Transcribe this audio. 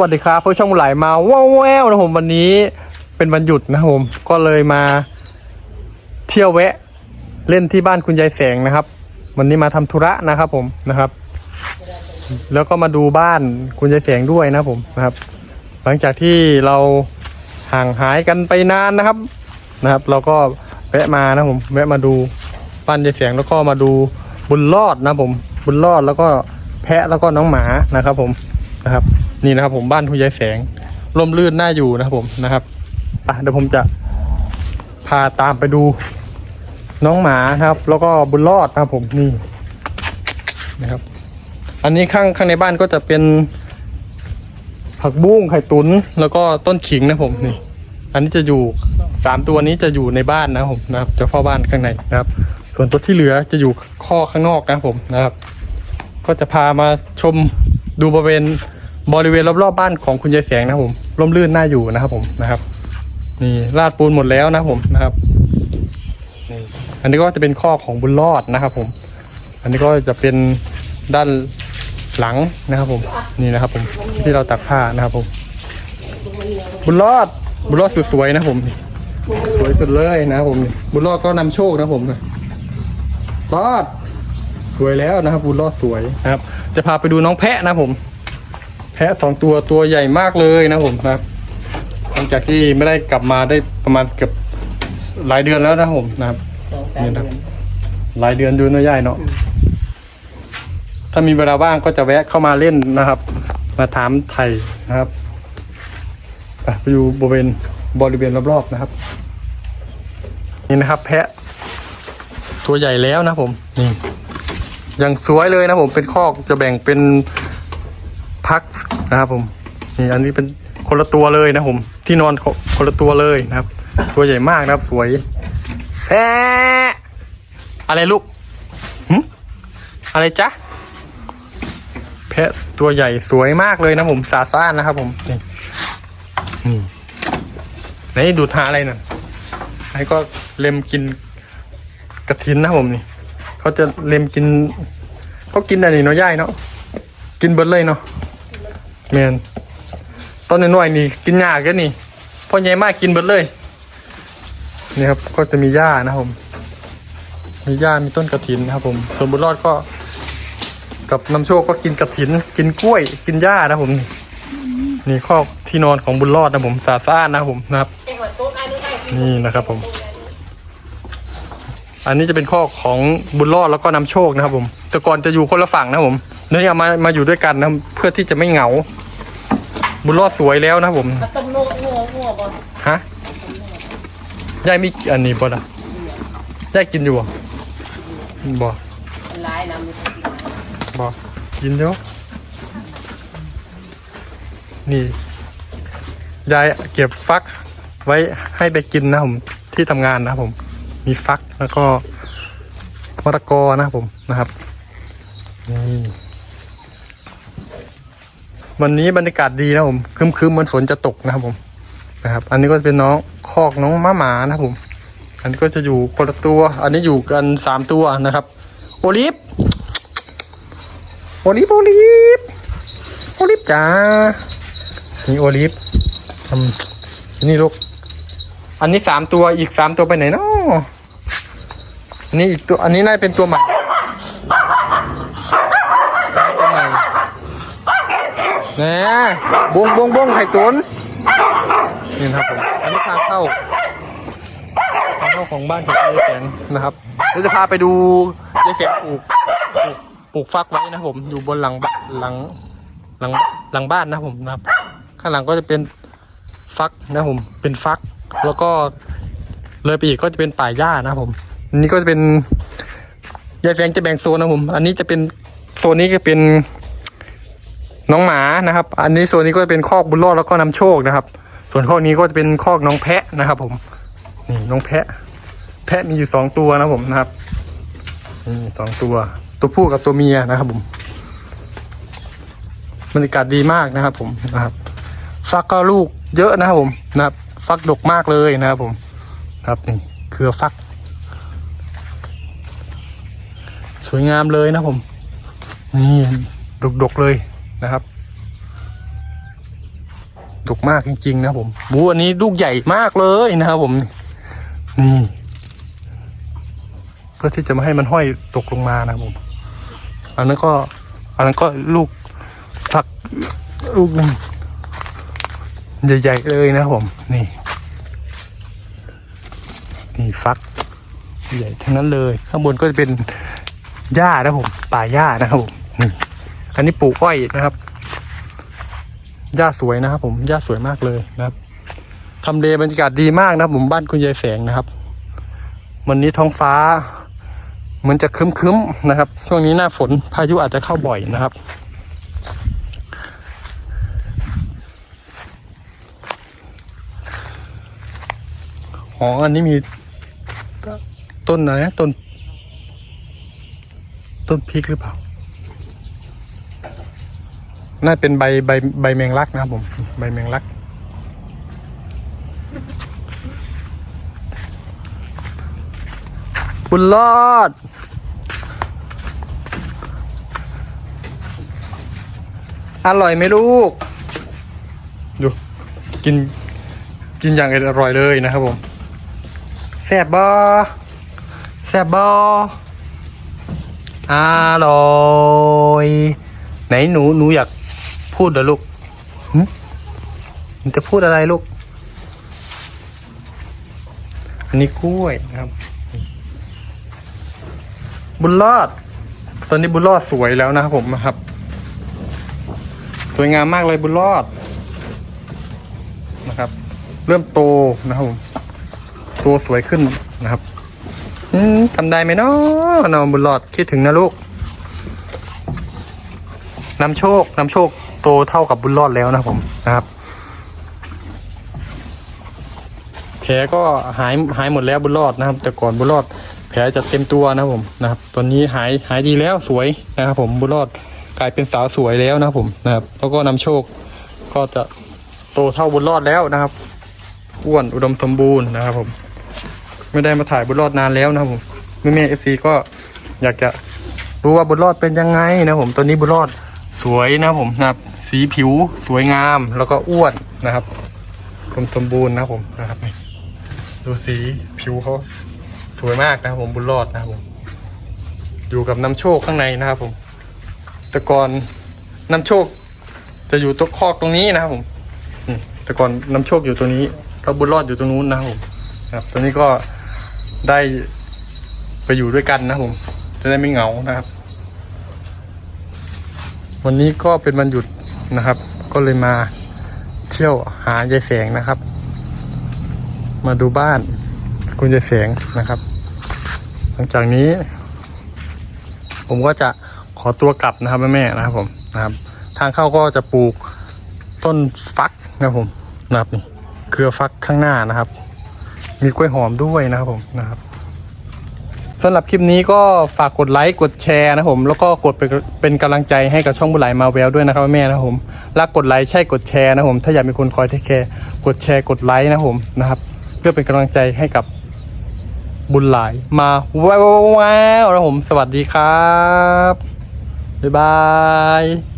วัสดีครับผู้ช่องไหลมาว้าวแววนะผมวันนี้เป็นวันหยุดนะครับผมก็เลยมาเที่ยวแวะ เล่นที่บ้านคุณยายแสงนะครับ วันนี้มาทำธุระนะครับผมนะครับ แล้วก็มาดูบ้านคุณยายแสงด้วยนะผมนะครับ หลังจากที่เราห่างหายกันไปนานนะครับนะครับ เราก็แวะมานะครับผมแวะมาดูบ้านยายแสงแล้วก็มาดูบุญรอดนะครับผมบุญรอดแล้วก็แพะแล้วก็น้องหมานะครับผมนะครับ นี่นะครับ ผมบ้านคุยายแสงร่มรื่นน่าอยู่นะครับผมนะครับอะเดี๋ยวผมจะพาตามไปดูน้องหมานะครับ แล้วก็บุญรอดนะครับผมนี่นะครับ อันนี้ข้างข้างในบ้านก็จะเป็น ผักบุ้งไข่ตุนแล้วก็ต้นขิงนะผมนี่ อันนี้จะอยู่สามตัวนี้จะอยู่ในบ้านนะผมนะครับ จะเฝ้าบ้านข้างในนะครับ ส่วนตัวที่เหลือจะอยู่ข้อข้างนอกนะผมนะครับ ก็จะพามาชมดูบริเวณ บริเวณรอบๆบ้านของคุณยายแสงนะครับผมร่มรื่นน่าอยู่นะครับผมนะครับ นี่ลาดปูนหมดแล้วนะผมนะครับนี่อันนี้ก็จะเป็นข้อของบุญรอดนะครับผม อันนี้ก็จะเป็นด้านหลังนะครับผมนี่นะครับผมที่เราตักผ้านะครับผม บุญรอดบุญรอดสุดสวยนะผมสวยสุดเลยนะครับผมบุญรอดก็นำโชคนะผมรอดสวยแล้วนะครับบุญรอดสวยนะครับ จะพาไปดูน้องแพะนะผม แพะสองตัวตัวใหญ่มากเลยนะครับผมนะครับหลังจากที่ไม่ได้กลับมาได้ประมาณเกือบหลายเดือนแล้วนะครับผมนะครับสองสามเดือนหลายเดือนดูเน้อยใหญ่เนาะถ้ามีเวลาว่างก็จะแวะเข้ามาเล่นนะครับ มาถามไทยนะครับไปไปดูบริเวณบริเวณรอบๆนะครับ นี่นะครับ แพะ ตัวใหญ่แล้วนะครับผมนี่ยังสวยเลยนะครับผมเป็นคอกจะแบ่งเป็นพัก นะครับผมนี่อันนี้เป็นคนละตัวเลยนะผม ที่นอนคนละตัวเลยนะครับ ตัวใหญ่มากนะครับ สวยแพะอะไรลูกหึอะไรจ๊ะแพะตัวใหญ่สวยมากเลยนะผมสาซ่านนะครับผมนี่นี่ไหนดูดหาอะไรน่ะไอ้ก็เล็มกินกระถินนะผมนี่เขาจะเล็มกินเขากินอะไรเนาะย่ายเนาะกินเบิดเลยเนาะ แมนต้นน้อยๆนี่กินยากแค่นี่พ่อใหญ่มากกินเบิดเลยนี่ครับก็จะมีหญ้านะครับผม มีหญ้ามีต้นกระถินนะครับ ผม ส่วนบุญรอดก็ กับน้ำโชคก็กินกระถิน กินกล้วย กินหญ้านะครับผม นี่ข้อที่นอนของบุญรอดนะผมสะอาดนะครับผมนะครับเอ็งว่าโต๊ะได้ไม่ได้นี่นะครับผม อันนี้จะเป็นข้อของบุญรอดแล้วก็น้ำโชคนะครับ ผมแต่ก่อนจะอยู่คนละฝั่งนะครับผม เดี๋ยวนี้เอามามาอยู่ด้วยกันนะเพื่อที่จะไม่เหงา บุญรอดสวยแล้วนะครับผมกระต้มโนงัวงัวบ่ฮะยายมีอันนี้บ่ล่ะยายกินอยู่บ่บ่หลายน้ำมีคนกินหลายบอกกินเยอะนี่ยายเก็บฟักไว้ให้ไปกินนะครับผมที่ทำงานนะครับผม มีฟักแล้วก็มะละกอนะครับผมนะครับนี่ วันนี้บรรยากาศดีนะครับผมครึมเหมันฝนจะตกนะครับผมนะครับ อันนี้ก็เป็นน้องคอกน้องม้าหมานะครับผม อันนี้ก็จะอยู่คนละตัว อันนี้อยู่กันสามตัวนะครับ โอลิฟโอลิฟโอลิฟโอลิฟจ้านี่โอลิฟนี่ลูกอันนี้สามตัวอีกสามตัวไปไหนเนาะอันนี้อีกตัว อันนี้น่าจะเป็นตัวใหม่ ตัวใหม่ แหน่บงบงบงไข่ตุนนี่นะครับผมอันนี้ทางเข้าทางเข้าของบ้านของยายแสงนะครับเดี๋ยวจะพาไปดูยายแสงปลูกปลูกฟักไว้นะผมอยู่บนหลังบ้านหลังหลังหลังบ้านนะผมนะครับ ข้างหลังก็จะเป็นฟักนะผมเป็นฟัก แล้วก็เลยไปอีกก็จะเป็นป่าหญ้านะผมอันนี่ก็จะเป็นยายแฟงจะแบ่งโซนนะผม อันนี้จะเป็นโซนนี้ก็เป็น น้องหมานะครับ อันนี้โซนนี้ก็จะเป็นคอกบุญรอดแล้วก็นำโชคนะครับ ส่วนคอกนี้ก็จะเป็นคอกน้องแพะนะครับผมนี่น้องแพะ แพะมีอยู่สองตัวนะครับผมนะครับนี่สองตัว ตัวผู้กับตัวเมียนะครับผมบรรยากาศดีมากนะครับ ผมนะครับ ฟักก็ลูกเยอะนะครับผมนะครับ ฟักดกมากเลยนะครับผมครับนี่เครือฟัก สวยงามเลยนะครับผม นี่ดกๆเลย นะครับดกมากจริง ๆ นะผมบูอันนี้ลูกใหญ่มากเลยนะครับผมนี่เพื่อที่จะไม่ให้มันห้อยตกลงมานะครับผม อันนั้นก็ อันนั้นก็ลูกฝักลูกหนึ่งใหญ่ๆเลยนะผม นี่ นี่ฟัก ใหญ่ทั้งนั้นเลย ข้างบนก็จะเป็นหญ้านะผมป่าหญ้านะครับผมนี่ อันนี้ปลูกอ้อยนะครับ หญ้าสวยนะครับ ผม หญ้าสวยมากเลยนะครับทำเลบรรยากาศดีมากนะครับ ผมบ้านคุณยายแสงนะครับ วันนี้ท้องฟ้าเหมือนจะคึ้มๆนะครับ ช่วงนี้หน้าฝนพายุอาจจะเข้าบ่อยนะครับอ๋ออันนี้มีตต้นอะไรนะต้น ต้นพริกหรือเปล่า น่าเป็นใบใบใบแมงลักนะครับผม ใบแมงลัก บุญรอด อร่อยไหมลูก ดูกินกินอย่างอร่อยเลยนะครับผมแซ่บบอแซ่บบออร่อย ไหนหนูหนูอยาก พูดเหรอลูกหึหนูจะพูดอะไรลูก อันนี้กล้วยนะครับ บุญรอด ตอนนี้บุญรอดสวยแล้วนะครับผมนะครับ สวยงามมากเลยบุญรอดนะครับ เริ่มโตนะครับผมโตสวยขึ้นนะครับทำได้ไหมเนาะนอนบุญรอดคิดถึงนะลูกนำโชคนำโชค โตเท่ากับบุญรอดแล้วนะครับผมนะครับแผลก็หายหายหมดแล้วบุญรอดนะครับ แต่ก่อนบุญรอด แผลจะเต็มตัวนะครับผมนะครับ ตอนนี้หายหายดีแล้วสวยนะครับ ผมบุญรอดกลายเป็นสาวสวยแล้วนะครับผมนะครับ แล้วก็นำโชคก็จะโตเท่าบุญรอดแล้วนะครับอ้วนอุดมสมบูรณ์นะครับ ผม ไม่ได้มาถ่ายบุญรอดนานแล้วนะครับผมแม่แม่เอฟซีก็อยากจะรู้ว่าบุญรอดเป็นยังไงนะครับผมตอนนี้บุญรอดสวยนะผมนะครับ สีผิวสวยงามแล้วก็อ้วนนะครับอุดมสมบูรณ์นะผมนะครับนี่ดูสีผิวเขาสวยมากนะครับผมบุญรอดนะครับผมอยู่กับน้ำโชคข้างในนะครับผมแต่ก่อนน้ำโชค จะอยู่ตัวคอกตรงนี้นะครับผมแต่ก่อนน้ำโชคอยู่ตรงนี้แล้วบุญรอดอยู่ตรงนู้นนะครับผมครับตอนนี้ก็ได้ไปอยู่ด้วยกันนะครับผม จะได้ไม่เหงานะครับ วันนี้ก็เป็นวันหยุด นะครับ ก็เลยมาเที่ยวหายายแสงนะครับ มาดูบ้านคุณยายแสงนะครับ หลังจากนี้ ผมก็จะขอตัวกลับนะครับแม่ๆนะครับผมนะครับ ทางเข้าก็จะปลูกต้นฟักนะครับผมนะครับนี่เครือฟักข้างหน้านะครับ มีกล้วยหอมด้วยนะครับผมนะครับ สำหรับคลิปนี้ก็ฝากกดไลค์กดแชร์นะครับผม แล้วก็กดเป็นเป็นกำลังใจให้กับช่องบุญไหลมาแววด้วยนะครับแม่นะครับผมรักกดไลค์ใช่กดแชร์นะครับผม ถ้าอยากมีคนคอยเทคแคร์กดแชร์กดไลค์นะครับผมนะครับ เพื่อเป็นกำลังใจให้กับบุญหลายมาแววๆนะครับผม สวัสดีครับบ๊ายบาย